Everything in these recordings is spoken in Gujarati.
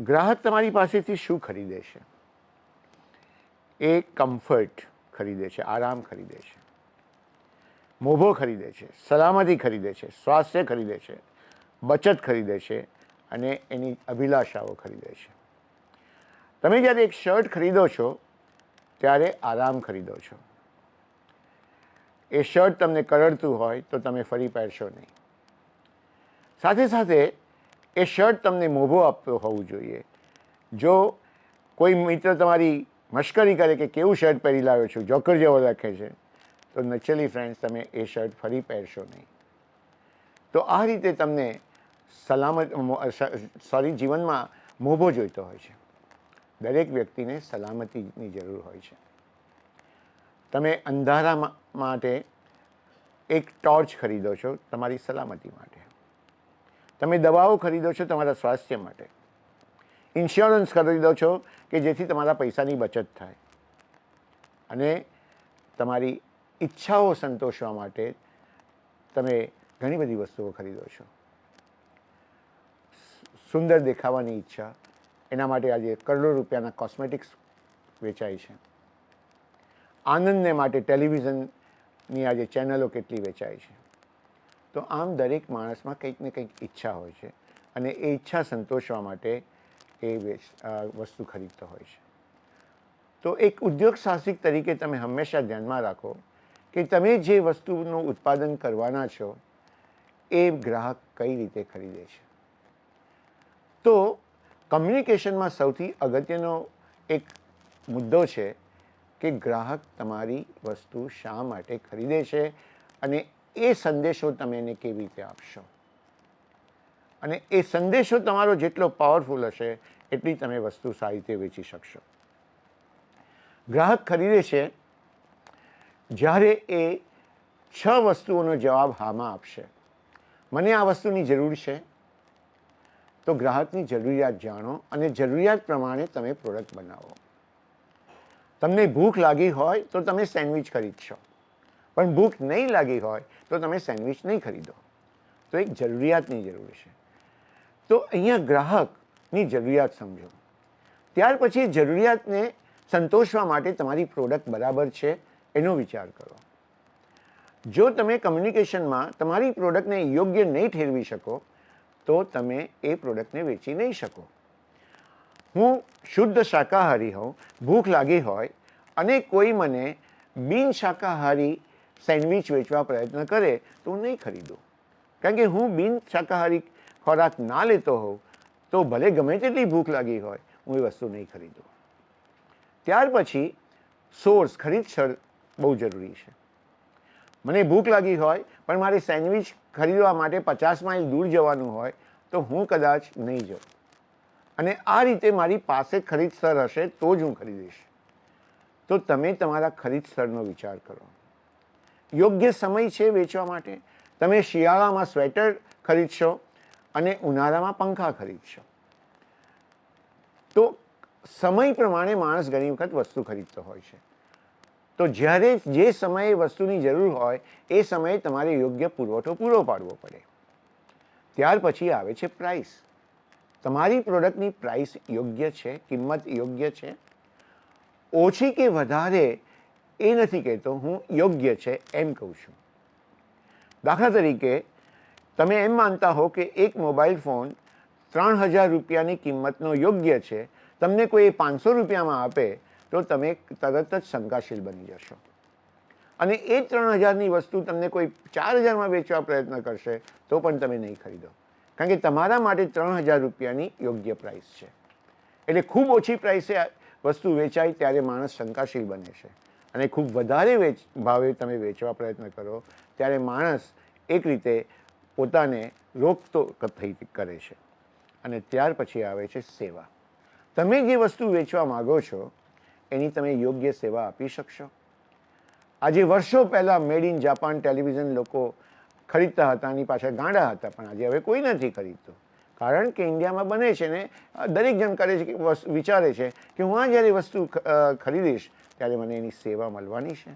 ગ્રાહક તમારી પાસેથી શું ખરીદે છે? એ કમ્ફર્ટ ખરીદે છે, આરામ ખરીદે છે. મોભો ખરીદે છે, સલામતી ખરીદે છે, સ્વાસ્થ્ય ખરીદે છે, બચત ખરીદે છે અને એની અભિલાષાઓ ખરીદે છે. તમે જ્યારે એક શર્ટ ખરીદો છો, ત્યારે આરામ ખરીદો છો. એ શર્ટ તમને કરડતું હોય તો તમે ફરી પહેરશો નહીં. સાથે સાથે એ શર્ટ તમને મોભો આપતો હોવું જોઈએ. જો કોઈ મિત્ર તમારી મશ્કરી કરે કે કેવું શર્ટ પહેરી લાવ્યો છું, જોકર જેવો લખે છે, તો નચલી ફ્રેન્ડ્સ તમે એ શર્ટ ફરી પહેરશો નહીં. તો આ રીતે તમને સલામત સોરી જીવનમાં મોભો જોઈતો હોય છે. દરેક વ્યક્તિને સલામતીની જરૂર હોય છે. તમે અંધારા માટે એક ટોર્ચ ખરીદો છો તમારી સલામતી માટે. તમે દવાઓ ખરીદો છો તમારા સ્વાસ્થ્ય માટે. ઇન્સ્યોરન્સ ખરીદો છો કે જેથી તમારા પૈસાની બચત થાય. અને તમારી ઈચ્છાઓ સંતોષવા માટે તમે ઘણી બધી વસ્તુઓ ખરીદો છો. સુંદર દેખાવાની ઈચ્છા, એના માટે આજે કરોડો રૂપિયાના કોસ્મેટિક્સ વેચાય છે. આનંદને માટે ટેલિવિઝનની આજે ચેનલો કેટલી વેચાય છે. તો આમ દરેક માણસમાં કંઈક ને કંઈક ઈચ્છા હોય છે અને એ ઈચ્છા સંતોષવા માટે એ વસ્તુ ખરીદતો હોય છે. તો એક ઉદ્યોગ સાહસિક તરીકે તમે હંમેશા ધ્યાનમાં રાખો કે તમે જે વસ્તુનું ઉત્પાદન કરવાના છો, એ ગ્રાહક કઈ રીતે ખરીદે છે. તો કમ્યુનિકેશનમાં સૌથી અગત્યનો એક મુદ્દો છે કે ગ્રાહક તમારી વસ્તુ શા માટે ખરીદે છે અને એ સંદેશો તમે એને કેવી રીતે આપશો? અને એ સંદેશો તમારો જેટલો પાવરફુલ હશે, એટલી તમે વસ્તુ સારી રીતે વેચી શકશો. ગ્રાહક ખરીદે છે, જ્યારે એ છ વસ્તુઓનો જવાબ હામાં આપશે. મને આ વસ્તુની જરૂર છે. તો ગ્રાહકની જરૂરિયાત જાણો અને જરૂરિયાત પ્રમાણે તમે પ્રોડક્ટ બનાવો. તમને ભૂખ લાગી હોય તો તમે સેન્ડવિચ ખરીદશો. પણ ભૂખ નહીં લાગી હોય તો તમે સેન્ડવિચ નહીં ખરીદો. તો એક જરૂરિયાતની જરૂર છે. તો અહીંયા ગ્રાહકની જરૂરિયાત સમજો. ત્યાર પછી જરૂરિયાતને સંતોષવા માટે તમારી પ્રોડક્ટ બરાબર છે એનો વિચાર કરો. જો તમે કમ્યુનિકેશનમાં તમારી પ્રોડક્ટને યોગ્ય નહીં ઠેરવી શકો, તો તમે એ પ્રોડક્ટને વેચી નહીં શકો. હું શુદ્ધ શાકાહારી હોઉં, ભૂખ લાગી હોય અને કોઈ મને બિન શાકાહારી સેન્ડવિચ વેચવા પ્રયત્ન કરે તો હું નહીં ખરીદું. કારણ કે હું બિન શાકાહારી ખોરાક ના લેતો હોઉં, તો ભલે ગમે તેટલી ભૂખ લાગી હોય, હું એ વસ્તુ નહીં ખરીદું. ત્યાર પછી સોર્સ ખરીદ સ્થળ બહુ જરૂરી છે. મને ભૂખ લાગી હોય, પણ મારે સેન્ડવિચ ખરીદવા માટે પચાસ માઇલ દૂર જવાનું હોય, તો હું કદાચ નહીં જાઉં. અને આ રીતે મારી પાસે ખરીદ સ્થળ હશે તો જ હું ખરીદીશ. તો તમે તમારા ખરીદ સ્થળનો વિચાર કરો. યોગ્ય સમય છે વેચવા માટે? તમે શિયાળામાં સ્વેટર ખરીદશો અને ઉનાળામાં પંખા ખરીદશો. તો સમય પ્રમાણે માણસ ઘણી વખત વસ્તુ ખરીદતો હોય છે. તો જ્યારે જે સમયે વસ્તુની જરૂર હોય, એ સમયે તમારે યોગ્ય પુરવઠો પૂરો પાડવો પડે. ત્યાર પછી આવે છે પ્રાઇસ તમારી પ્રોડક્ટની પ્રાઇસ યોગ્ય છે, કિંમત યોગ્ય છે? ઓછી કે વધારે એ નથી કહેતો, હું યોગ્ય છે એમ કહું છું. દાખલા તરીકે, તમે એમ માનતા હો કે એક મોબાઈલ ફોન ત્રણ હજાર રૂપિયાની કિંમતનો યોગ્ય છે, તમને કોઈ પાંચસો રૂપિયામાં આપે, તો તમે તરત જ શંકાશીલ બની જશો. અને એ ત્રણ હજારની વસ્તુ તમને કોઈ ચાર હજારમાં વેચવા પ્રયત્ન કરશે, તો પણ તમે નહીં ખરીદો. કારણ કે તમારા માટે ત્રણ હજાર રૂપિયાની યોગ્ય પ્રાઇસ છે. એટલે ખૂબ ઓછી પ્રાઇસે વસ્તુ વેચાય, ત્યારે માણસ શંકાશીલ બને છે. અને ખૂબ વધારે વેચ, ભાવે તમે વેચવા પ્રયત્ન કરો, ત્યારે માણસ એક રીતે પોતાને રોકતો થઈ કરે છે. અને ત્યાર પછી આવે છે સેવા. તમે જે વસ્તુ વેચવા માગો છો, એની તમે યોગ્ય સેવા આપી શકશો. આજે વર્ષો પહેલાં મેડ ઇન જાપાન ટેલિવિઝન લોકો ખરીદતા હતા, એની પાછળ ગાંડા હતા, પણ આજે હવે કોઈ નથી ખરીદતું. કારણ કે ઇન્ડિયામાં બને છે ને, દરેક જણ કરે છે કે વિચારે છે કે હું આ જ્યારે વસ્તુ ખરીદીશ, ત્યારે મને એની સેવા મળવાની છે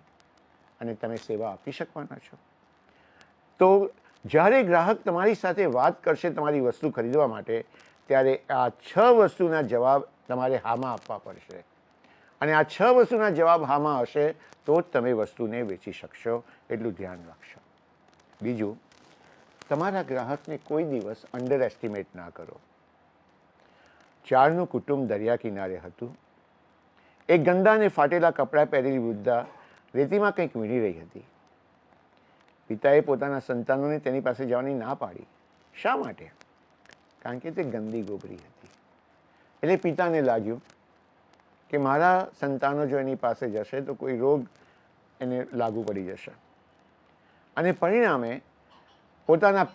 અને તમે સેવા આપી શકવાના છો. તો જ્યારે ગ્રાહક તમારી સાથે વાત કરશે તમારી વસ્તુ ખરીદવા માટે, ત્યારે આ છ વસ્તુના જવાબ તમારે હામાં આપવા પડશે. અને આ છ વસ્તુના જવાબ હામાં હશે તો જ તમે વસ્તુને વેચી શકશો. એટલું ધ્યાન રાખશો. બીજું તમારા ગ્રાહકને કોઈ દિવસ અંડર એસ્ટિમેટ ના કરો. ચારનું કુટુંબ દરિયા કિનારે હતું. એક ગંદા અને ફાટેલા કપડાં પહેરેલી વૃદ્ધા રેતીમાં કંઈક વીણી રહી હતી. પિતાએ પોતાના સંતાનોને તેની પાસે જવાની ના પાડી. શા માટે? કારણ કે તે ગંદી ગોબરી હતી. એટલે પિતાને લાગ્યું કે મારા સંતાનો જો એની પાસે જશે તો કોઈ રોગ એને લાગુ પડી જશે. અને પરિણામે પોતાના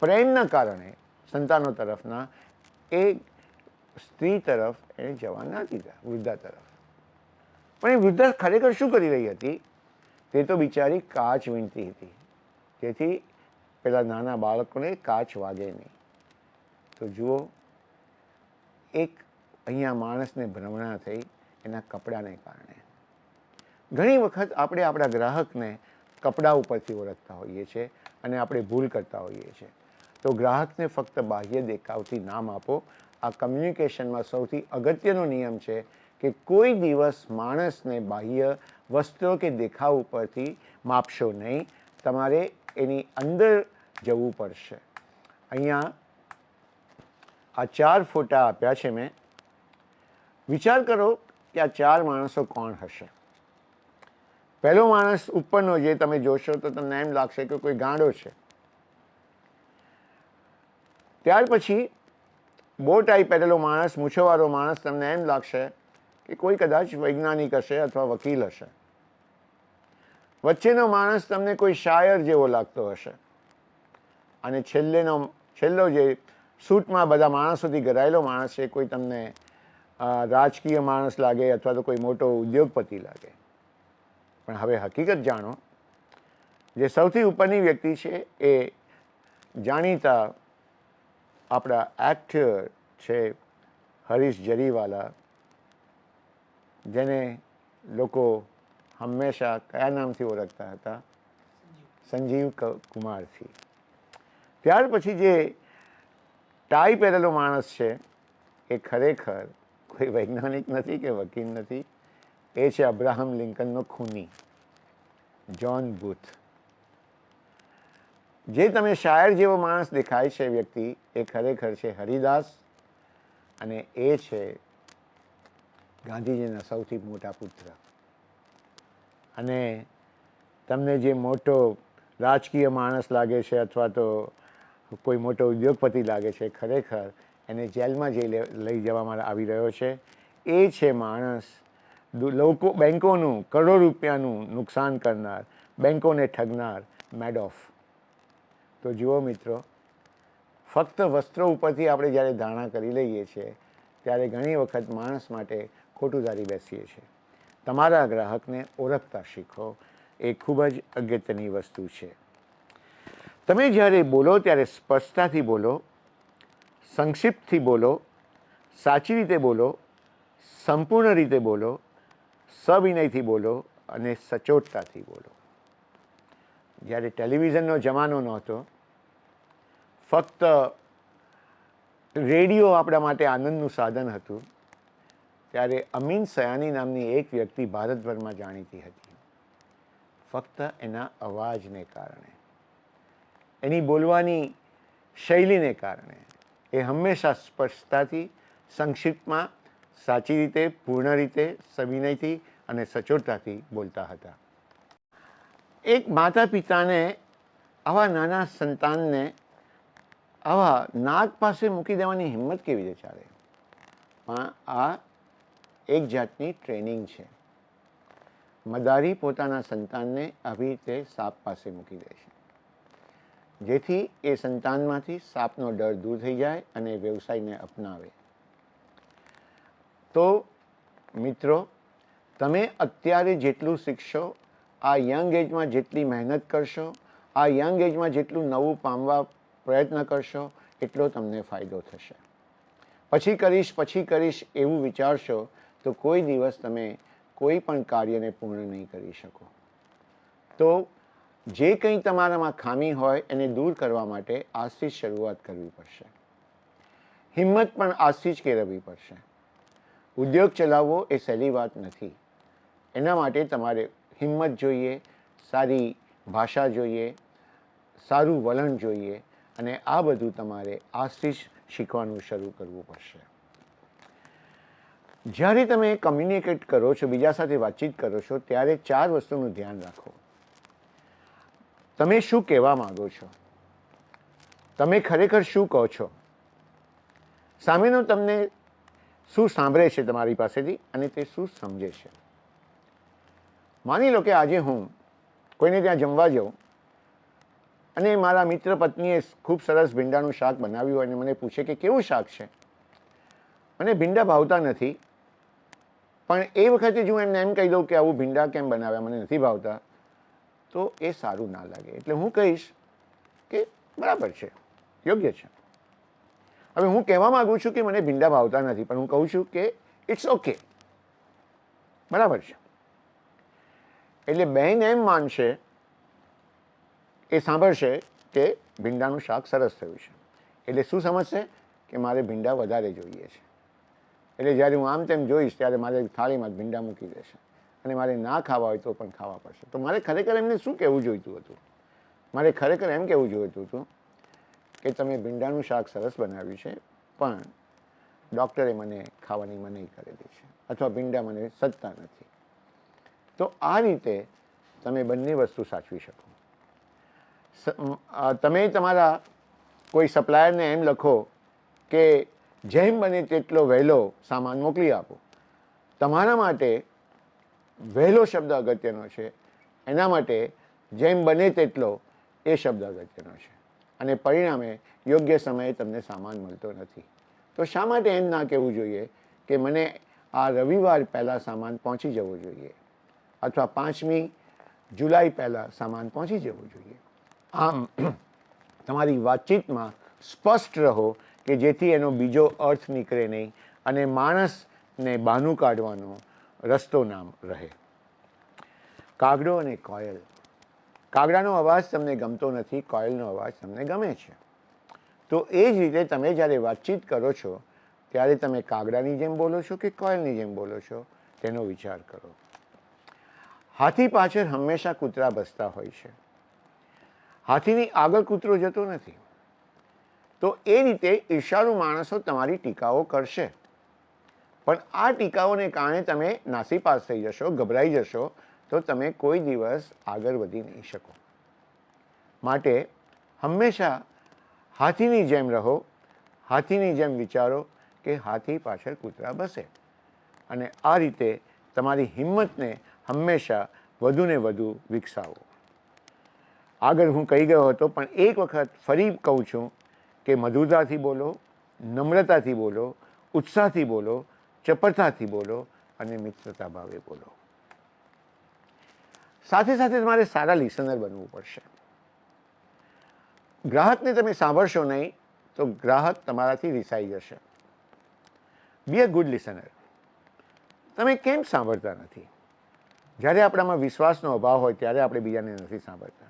પ્રેમના કારણે સંતાનો તરફના એ સ્ત્રી તરફ એને જવા ના દીધા, વૃદ્ધા તરફ. પણ એ વૃદ્ધા ખરેખર શું કરી રહી હતી? તે તો બિચારી કાચ વીણતી હતી. જેથી પેલા નાના બાળકોને કાચ વાગે નહીં. તો જુઓ, એક અહીંયા માણસને ભ્રમણા થઈ એના કપડાને કારણે. ઘણી વખત આપણે આપણા ગ્રાહકને કપડાં ઉપરથી ઓળખતા હોઈએ છીએ અને આપણે ભૂલ કરતા હોઈએ છીએ. તો ગ્રાહકને ફક્ત બાહ્ય દેખાવથી નામ આપો. આ કમ્યુનિકેશનમાં સૌથી અગત્યનો નિયમ છે કે કોઈ દિવસ માણસને બાહ્ય વસ્ત્રો કે દેખાવ ઉપરથી માપશો નહીં. તમારે એની અંદર જવું પડશે. અહીંયા આ ચાર ફોટા આપ્યા છે મેં. વિચાર કરો કે આ ચાર માણસો કોણ હશે. પહેલો માણસ ઉપરનો જે તમે જોશો તો તમને એમ લાગશે કે કોઈ ગાંડો છે. ત્યાર પછી બો ટાઈ પહેરેલો માણસ, મૂછોવાળો માણસ તમને એમ લાગશે કે કોઈ કદાચ વૈજ્ઞાનિક હશે અથવા વકીલ હશે. વચ્ચેનો માણસ તમને કોઈ શાયર જેવો લાગતો હશે. અને છેલ્લેનો, છેલ્લો જે સૂટમાં બધા માણસોથી ઘરાયેલો માણસ છે, કોઈ તમને રાજકીય માણસ લાગે અથવા તો કોઈ મોટો ઉદ્યોગપતિ લાગે. પણ હવે હકીકત જાણો, જે સૌથી ઉપરની વ્યક્તિ છે એ જાણીતા આપણા એક્ટર છે હરીશ જરીવાલા, જેને લોકો હંમેશા કયા નામથી ઓળખતા હતા? સંજીવ કુમારથી. ત્યાર પછી જે ટાઈ પહેરેલો માણસ છે, એ ખરેખર કોઈ વૈજ્ઞાનિક નથી કે વકીલ નથી? એ છે અબ્રાહમ લિંકનનો ખૂની, જ્હોન બુથ. જે તમે શાયર જેવો માણસ દેખાય છે વ્યક્તિ, એ ખરેખર છે હરિદાસ અને એ છે ગાંધીજીના સૌથી મોટા પુત્ર. અને તમને જે મોટો રાજકીય માણસ લાગે છે અથવા તો કોઈ મોટો ઉદ્યોગપતિ લાગે છે, ખરેખર એને જેલમાં જઈ લઈ જવામાં આવી રહ્યો છે, એ છે માણસ લોકો બેંકોનું કરોડો રૂપિયાનું નુકસાન કરનાર, બેંકોને ઠગનાર મેડોફ તો જુઓ મિત્રો, ફક્ત વસ્ત્રો ઉપરથી આપણે જ્યારે ધારણા કરી લઈએ છીએ, ત્યારે ઘણી વખત માણસ માટે ખોટું ધારી બેસીએ છીએ. તમારા ગ્રાહકને ઓળખતા શીખો, એ ખૂબ જ અગત્યની વસ્તુ છે. તમે જ્યારે બોલો ત્યારે સ્પષ્ટતાથી બોલો, સંક્ષિપ્તથી બોલો, સાચી રીતે બોલો, સંપૂર્ણ રીતે બોલો સવિનયથી બોલો અને સચોટતાથી બોલો. જ્યારે ટેલિવિઝનનો જમાનો નહોતો, ફક્ત રેડિયો આપણા માટે આનંદનું સાધન હતું, ત્યારે અમીન સયાની નામની એક વ્યક્તિ ભારતભરમાં જાણીતી હતી. ફક્ત એના અવાજને કારણે. એની બોલવાની શૈલીને કારણે. એ હંમેશા સ્પષ્ટતાથી સંક્ષિપ્તમાં સાચી રીતે, પૂર્ણ રીતે, સવિનયથી અને સચોટતાથી બોલતા હતા. એક માતા પિતાને આવા નાના સંતાનને આવા નાક પાસે મૂકી દેવાની હિંમત કેવી રીતે ચાલે? પણ આ એક જાતની ટ્રેનિંગ છે. મદારી પોતાના સંતાનને આવી રીતે સાપ પાસે મૂકી દે છે. જેથી એ સંતાનમાંથી સાપનો ડર દૂર થઈ જાય અને વ્યવસાયને અપનાવે. તો મિત્રો, તમે અત્યારે જેટલું શીખશો, આ યંગ એજમાં જેટલી મહેનત કરશો, આ યંગ એજમાં જેટલું નવું પામવા પ્રયત્ન કરશો, એટલો તમને ફાયદો થશે. પછી કરીશ પછી કરીશ એવું વિચારશો, તો કોઈ દિવસ તમે કોઈ પણ કાર્યને પૂર્ણ નહીં કરી શકો. તો જે કંઈ તમારામાં ખામી હોય, એને દૂર કરવા માટે આજથી શરૂઆત કરવી પડશે. હિંમત પણ આજથી જ કેળવવી પડશે. ઉદ્યોગ ચલાવવો એ સહેલી વાત નથી. એના માટે તમારે હિંમત જોઈએ, સારી ભાષા જોઈએ, સારું વલણ જોઈએ અને આ બધું તમારે આજથી જ શીખવાનું શરૂ કરવું પડશે. જ્યારે તમે કમ્યુનિકેટ કરો છો, બીજા સાથે વાતચીત કરો છો, ત્યારે ચાર વસ્તુનું ધ્યાન રાખો. તમે શું કહેવા માગો છો? તમે ખરેખર શું કહો છો? સામેનો તમને શું સાંભળે છે તમારી પાસેથી અને તે શું સમજે છે? માની લો કે આજે હું કોઈને ત્યાં જમવા જાઉં અને મારા મિત્ર પત્નીએ ખૂબ સરસ ભીંડાનું શાક બનાવ્યું અને મને પૂછે કે કેવું શાક છે? મને ભીંડા ભાવતા નથી, પણ એ વખતે જો એમને એમ કહી દઉં કે આવું ભીંડા કેમ બનાવ્યા? મને નથી ભાવતા. તો એ સારું ના લાગે. એટલે હું કહીશ કે બરાબર છે, યોગ્ય છે. હવે હું કહેવા માગું છું કે મને ભીંડા ભાવતા નથી, પણ હું કહું છું કે ઇટ્સ ઓકે બરાબર છે. એટલે બહેન એમ માનશે, એ સાંભળશે કે ભીંડાનું શાક સરસ થયું છે. એટલે શું સમજશે? કે મારે ભીંડા વધારે જોઈએ છે. એટલે જ્યારે હું આમ તેમ જોઈશ, ત્યારે મારે થાળીમાં ભીંડા મૂકી દેશે. અને મારે ના ખાવા હોય તો પણ ખાવા પડશે. તો મારે ખરેખર એમને શું કહેવું જોઈતું હતું? મારે ખરેખર એમ કહેવું જોઈતું હતું કે તમે ભીંડાનું શાક સરસ બનાવ્યું છે, પણ ડૉક્ટરે મને ખાવાની મનાઈ કરેલી છે અથવા ભીંડા મને સજતા નથી. તો આ રીતે તમે બંને વસ્તુ સાચવી શકો. તમે તમારા કોઈ સપ્લાયરને એમ લખો કે જેમ બને તેટલો વહેલો સામાન મોકલી આપો. તમારા માટે વહેલો શબ્દ અગત્યનો છે. એના માટે જેમ બને તેટલો એ શબ્દ અગત્યનો છે. અને પરિણામે યોગ્ય સમયે તમને સામાન મળતો નથી. તો શા માટે એમ ના કહેવું જોઈએ કે મને આ રવિવાર પહેલાં સામાન પહોંચી જવો જોઈએ? અથવા પાંચમી જુલાઈ પહેલાં સામાન પહોંચી જવું જોઈએ? આમ તમારી વાતચીતમાં સ્પષ્ટ રહો કે જેથી એનો બીજો અર્થ નીકળે નહીં અને માણસને બહાનું કાઢવાનો રસ્તો નામ રહે. કાગડો અને કોયલ કાગડાનો અવાજ તમને ગમતો નથી, કોયલનો અવાજ તમને ગમે છે. તો એ જ રીતે તમે જ્યારે વાતચીત કરો છો, ત્યારે તમે કાગડાની જેમ બોલો છો કે કોયલની જેમ બોલો છો? તેનો વિચાર કરો. હાથી પાછળ હંમેશા કૂતરા બસતા હોય છે. હાથીની આગળ કૂતરો જતો નથી. તો એ રીતે ઈર્ષાળુ માણસો તમારી ટીકાઓ કરશે. પણ આ ટીકાઓને કારણે તમે નાસીપાસ થઈ જશો, ગભરાઈ જશો તો તમે કોઈ દિવસ આગળ વધી નહીં શકો. માટે હંમેશા હાથીની જેમ રહો, હાથીની જેમ વિચારો કે હાથી પાછળ કૂતરા બસે. અને આ રીતે તમારી હિંમતને હંમેશા વધુને વધુ વિકસાવો. આગળ હું કહી ગયો હતો, પણ એક વખત ફરી કહું છું કે મધુરતાથી બોલો, નમ્રતાથી બોલો, ઉત્સાહથી બોલો, ચપળતાથી બોલો અને મિત્રતા ભાવે બોલો. સાથે સાથે તમારે સારા લિસનર બનવું પડશે. ગ્રાહકને તમે સાંભળશો નહીં, તો ગ્રાહક તમારાથી રિસાઈ જશે. બી અ ગુડ લિસનર તમે કેમ સાંભળતા નથી? જ્યારે આપણામાં વિશ્વાસનો અભાવ હોય, ત્યારે આપણે બીજાને નથી સાંભળતા.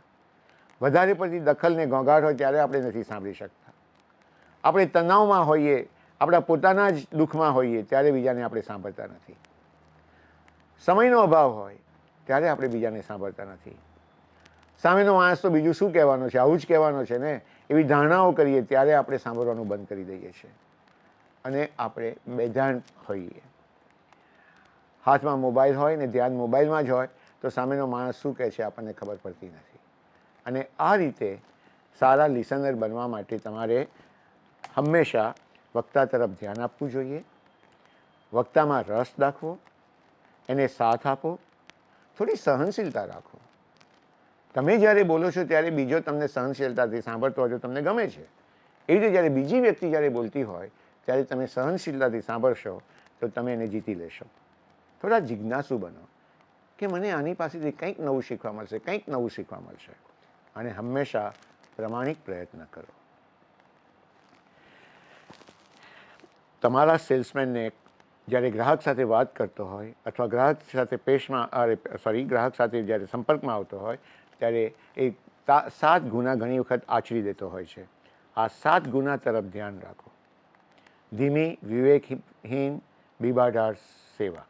વધારે પડતી દખલને ઘોંઘાટ હોય, ત્યારે આપણે નથી સાંભળી શકતા. આપણે તણાવમાં હોઈએ, આપણા પોતાના જ દુઃખમાં હોઈએ, ત્યારે બીજાને આપણે સાંભળતા નથી. સમયનો અભાવ હોય ત્યારે આપણે બીજાને સાંભળતા નથી. સામેનો માણસ તો બીજું શું કહેવાનો છે? આવું જ કહેવાનો છે ને? એવી ધારણાઓ કરીએ ત્યારે આપણે સાંભળવાનું બંધ કરી દઈએ છીએ. અને આપણે બેધાણ હોઈએ. હાથમાં મોબાઈલ હોય ને ધ્યાન મોબાઈલમાં જ હોય, તો સામેનો માણસ શું કહે છે આપણને ખબર પડતી નથી. અને આ રીતે સારા લિસનર બનવા માટે તમારે હંમેશા વક્તા તરફ ધ્યાન આપવું જોઈએ, વક્તામાં રસ દાખવો, એને સાથ આપો થોડી સહનશીલતા રાખો તમે જ્યારે બોલો છો ત્યારે બીજો તમને સહનશીલતાથી સાંભળતો હોય તો તમને ગમે છે. એ રીતે જ્યારે બીજી વ્યક્તિ જ્યારે બોલતી હોય, ત્યારે તમે સહનશીલતાથી સાંભળશો તો તમે એને જીતી લેશો. થોડા જિજ્ઞાસુ બનો કે મને આની પાસેથી કંઈક નવું શીખવા મળશે, કંઈક નવું શીખવા મળશે. અને હંમેશા પ્રમાણિક પ્રયત્ન કરો. તમારા સેલ્સમેનને જ્યારે ગ્રાહક સાથે વાત કરતો હોય અથવા ગ્રાહક સાથે પેશમાં, અરે સોરી ગ્રાહક સાથે જ્યારે સંપર્કમાં આવતો હોય, ત્યારે એ સાત ગુના ઘણી વખત આચરી દેતો હોય છે. આ સાત ગુના તરફ ધ્યાન રાખો. ધીમી, વિવેકહીન બીબાઢાર સેવા.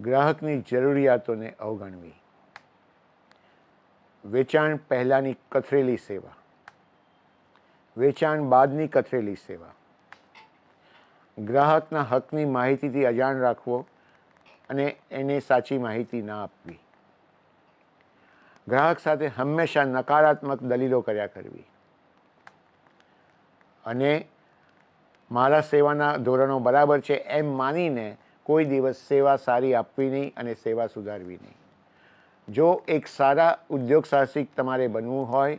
ગ્રાહકની જરૂરિયાતોને અવગણવી. વેચાણ પહેલાંની કથરેલી સેવા. વેચાણ બાદની કથરેલી સેવા. ગ્રાહકના હકની માહિતીથી અજાણ રાખવો અને એને સાચી માહિતી ના આપવી. ગ્રાહક સાથે હંમેશા નકારાત્મક દલીલો કર્યા કરવી. અને મારા સેવાના ધોરણો બરાબર છે એમ માનીને કોઈ દિવસ સેવા સારી આપવી નહીં અને સેવા સુધારવી નહીં. જો એક સારા ઉદ્યોગ સાહસિક તમારે બનવું હોય,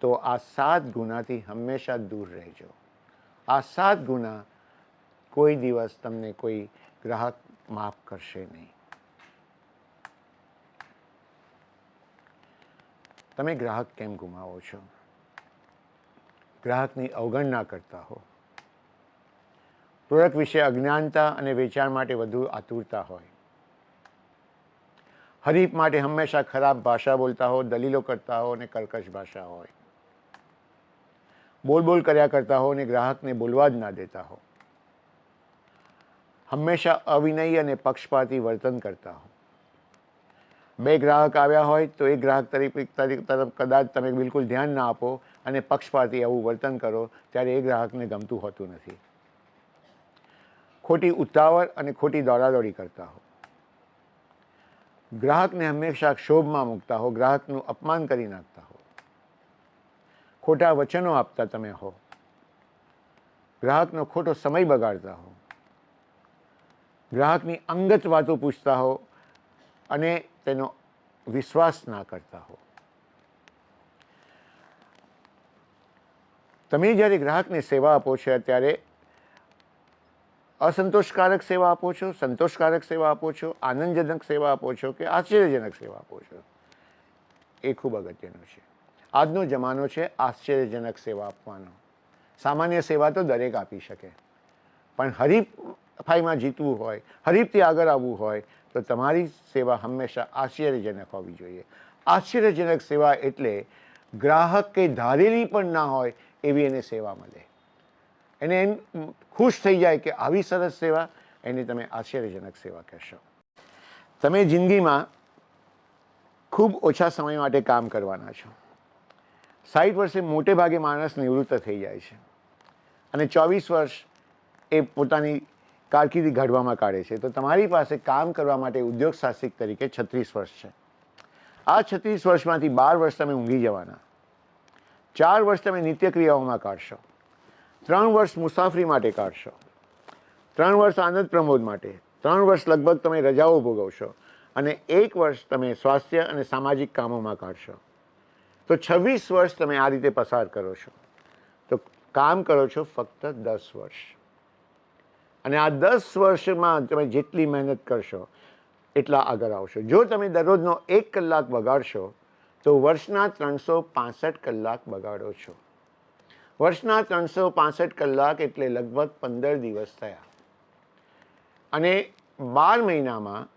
તો આ સાત ગુનાથી હંમેશા દૂર રહેજો. આ સાત ગુના કોઈ દિવસ તમને કોઈ ગ્રાહક માફ કરશે નહીં. તમે ગ્રાહક કેમ ગુમાવો છો? ગ્રાહકની અવગણના કરતા હો. પ્રોડક્ટ વિશે અજ્ઞાનતા અને વેચાણ માટે વધુ આતુરતા હોય. હરીફ માટે હંમેશા ખરાબ ભાષા બોલતા હો, દલીલો કરતા હો અને કર્કશ ભાષા હોય. બોલ બોલ કર્યા કરતા હો અને ગ્રાહકને બોલવા જ ના દેતા હો. હંમેશા અવિનયી અને પક્ષપાતી વર્તન કરતા હો. બે ગ્રાહક આવ્યા હોય તો એક ગ્રાહક તરીકે તરફ કદાચ તમે બિલકુલ ધ્યાન ના આપો અને પક્ષપાતી આવું વર્તન કરો ત્યારે એ ગ્રાહકને ગમતું હોતું નથી. ખોટી ઉતાવળ અને ખોટી દોડાદોડી કરતા હો. ગ્રાહકને હંમેશા ક્ષોભમાં મૂકતા હો, ગ્રાહકનું અપમાન કરી નાખતા હો. ખોટા વચનો આપતા તમે હો. ગ્રાહકનો ખોટો સમય બગાડતા હો. ગ્રાહકની અંગત વાતો પૂછતા હો અને તેનો વિશ્વાસ ના કરતા હો. તમે જ્યારે ગ્રાહકને સેવા આપો છો ત્યારે અસંતોષકારક સેવા આપો છો, સંતોષકારક સેવા આપો છો, આનંદજનક સેવા આપો છો કે આશ્ચર્યજનક સેવા આપો છો? એ ખૂબ અગત્યનું છે. આજનો જમાનો છે આશ્ચર્યજનક સેવા આપવાનો. સામાન્ય સેવા તો દરેક આપી શકે. પણ હરીફાઈમાં જીતવું હોય, હરીફથી આગળ આવવું હોય, તો તમારી સેવા હંમેશા આશ્ચર્યજનક હોવી જોઈએ. આશ્ચર્યજનક સેવા એટલે ગ્રાહક કે ધારેલી પણ ના હોય એવી એને સેવા મળે. એને એમ ખુશ થઈ જાય કે આવી સરસ સેવા, એને તમે આશ્ચર્યજનક સેવા કહેશો. તમે જિંદગીમાં ખૂબ ઓછા સમય માટે કામ કરવાના છો. સાઠ વર્ષે મોટે ભાગે માણસ નિવૃત્ત થઈ જાય છે. અને ચોવીસ વર્ષ એ પોતાની કારકિર્દી ઘડવામાં કાઢે છે. તો તમારી પાસે કામ કરવા માટે ઉદ્યોગ સાહસિક તરીકે છત્રીસ વર્ષ છે. આ છત્રીસ વર્ષમાંથી બાર વર્ષ તમે ઊંઘી જવાના. ચાર વર્ષ તમે નિત્યક્રિયાઓમાં કાઢશો. ત્રણ વર્ષ મુસાફરી માટે કાઢશો. ત્રણ વર્ષ આનંદ પ્રમોદ માટે. ત્રણ વર્ષ લગભગ તમે રજાઓ ભોગવશો અને એક વર્ષ તમે સ્વાસ્થ્ય અને સામાજિક કામોમાં કાઢશો. તો છવ્વીસ વર્ષ તમે આ રીતે પસાર કરો છો. તો કામ કરો છો ફક્ત દસ વર્ષ. અને આ દસ વર્ષમાં તમે જેટલી મહેનત કરશો, એટલા આગળ આવશો. જો તમે દરરોજનો એક કલાક બગાડશો, તો વર્ષના ત્રણસો પાસઠ કલાક બગાડો છો. વર્ષના ત્રણસો પાસઠ કલાક એટલે લગભગ પંદર દિવસ થયા. અને બાર મહિનામાં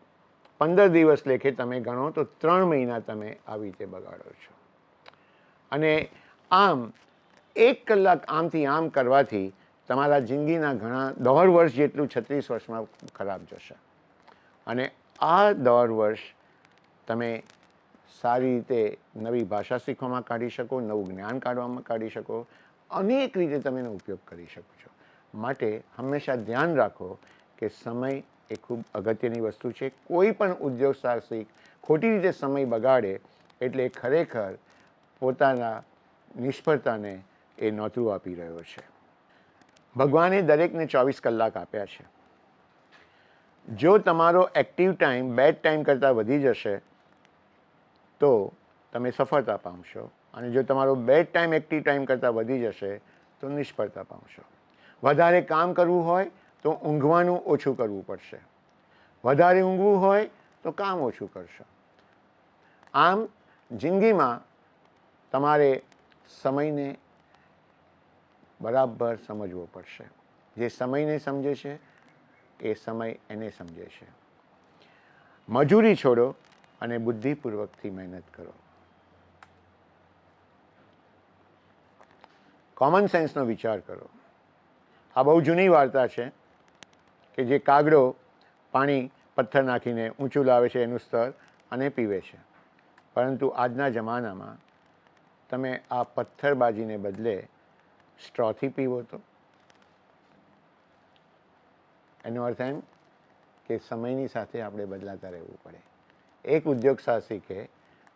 પંદર દિવસ લેખે તમે ગણો, તો ત્રણ મહિના તમે આવી રીતે બગાડો છો. અને આમ, એક કલાક આમથી આમ કરવાથી તમારા જિંદગીના ઘણા દોઢ વર્ષ જેટલું છત્રીસ વર્ષમાં ખરાબ જશે. અને આ દોઢ વર્ષ તમે સારી રીતે નવી ભાષા શીખવામાં કાઢી શકો, નવું જ્ઞાન કાઢવામાં કાઢી શકો, અનેક રીતે તમે એનો ઉપયોગ કરી શકો છો. માટે હંમેશા ધ્યાન રાખો કે સમય એ ખૂબ અગત્યની વસ્તુ છે. કોઈ પણ ઉદ્યોગ સાહસિક ખોટી રીતે સમય બગાડે એટલે ખરેખર પોતાના નિષ્ફળતાને એ નોતરું આપી રહ્યો છે. ભગવાને દરેકને ચોવીસ કલાક આપ્યા છે. જો તમારો એક્ટિવ ટાઈમ બેડ ટાઈમ કરતાં વધી જશે, તો તમે સફળતા પામશો. અને જો તમારો બેડ ટાઈમ એક્ટિવ ટાઈમ કરતાં વધી જશે, તો નિષ્ફળતા પામશો. વધારે કામ કરવું હોય, તો ઊંઘવાનું ઓછું કરવું પડશે. વધારે ઊંઘવું હોય, તો કામ ઓછું કરશો. આમ જિંદગીમાં તમારે સમયને બરાબર સમજવો પડશે. જે સમયને સમજે છે, એ સમય એને સમજે છે. મજૂરી છોડો અને બુદ્ધિપૂર્વકથી મહેનત કરો. કોમન સેન્સનો વિચાર કરો. આ બહુ જૂની વાર્તા છે કે જે કાગડો પાણી પથ્થર નાખીને ઊંચું લાવે છે એનું સ્તર અને પીવે છે. પરંતુ આજના જમાનામાં તમે આ પથ્થરબાજીને બદલે સ્ટ્રોથી પીવો તો. એનો અર્થ એમ કે સમયની સાથે આપણે બદલાતા રહેવું પડે. એક ઉદ્યોગ સાહસિકે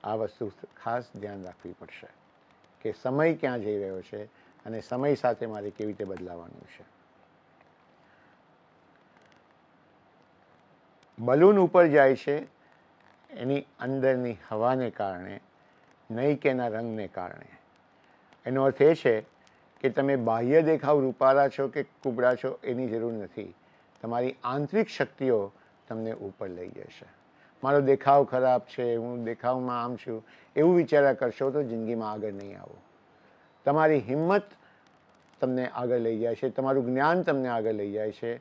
આ વસ્તુ ખાસ ધ્યાન રાખવી પડશે કે સમય ક્યાં જઈ રહ્યો છે અને સમય સાથે મારે કેવી રીતે બદલાવાનું છે. બલૂન ઉપર જાય છે એની અંદરની હવાને કારણે નહીં એના રંગને કારણે. એનો અર્થ એ છે કે તમે બાહ્ય દેખાવ રૂપાળા છો કે કુબડા છો એની જરૂર નથી. તમારી આંતરિક શક્તિઓ તમને ઉપર લઈ જશે. મારો દેખાવ ખરાબ છે, હું દેખાવમાં આમ છું, એવું વિચાર્યા કરશો તો જિંદગીમાં આગળ નહીં આવો. તમારી હિંમત તમને આગળ લઈ જાય છે, તમારું જ્ઞાન તમને આગળ લઈ જાય છે,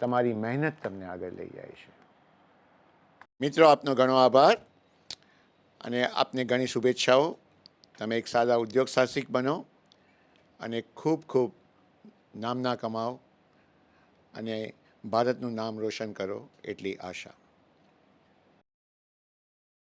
તમારી મહેનત તમને આગળ લઈ જાય છે. મિત્રો, આપનો ઘણો આભાર અને આપને ઘણી શુભેચ્છાઓ. તમે એક સાદા ઉદ્યોગ સાહસિક બનો. અને ખૂબ ખૂબ નામના કમાઓ અને ભારતનું નામ રોશન કરો એટલી આશા.